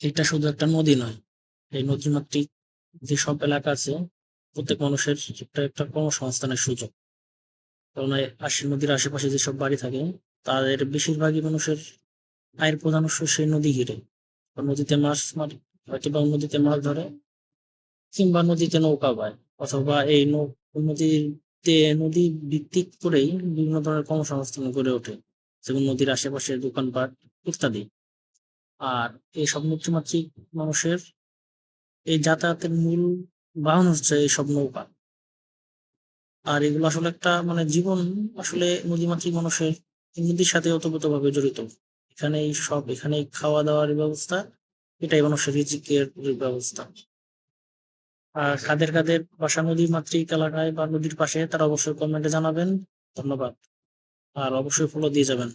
এটা শুধু একটা নদী নয়, এই নদীমাতৃক যেসব এলাকা আছে, প্রত্যেক মানুষের একটা একটা কর্মসংস্থানের সুযোগ। কারণ আশি নদীর আশেপাশে যেসব বাড়ি থাকে, তাদের বেশিরভাগই মানুষের আয়ের প্রধান উৎস সেই নদী ঘিরে। নদীতে মাছ মারে, হয়তো বা নদীতে মাছ ধরে, কিংবা নদীতে নৌকা বায়, অথবা এই নৌ, নদীতে নদী ভিত্তিক করেই বিভিন্ন ধরনের কর্মসংস্থান গড়ে ওঠে, যেমন নদীর আশেপাশে দোকানপাট ইত্যাদি। আর এইসব নদীমাতৃক মানুষের এই যাতায়াতের মূল বাহন হচ্ছে এইসব নৌকা। আর এগুলো আসলে একটা মানে জীবন আসলে নদীমাতৃক মানুষের এই নদীর সাথে ওতপ্রোতভাবে জড়িত। এখানেই সব এখানেই খাওয়া দাওয়ার ব্যবস্থা, এটাই মানুষের রিজিকের ব্যবস্থা। আর কাদের কাদের বাসা নদী মাতৃক এলাকায় বা নদীর পাশে তারা অবশ্যই কমেন্টে জানাবেন। ধন্যবাদ। আর অবশ্যই ফলো দিয়ে যাবেন।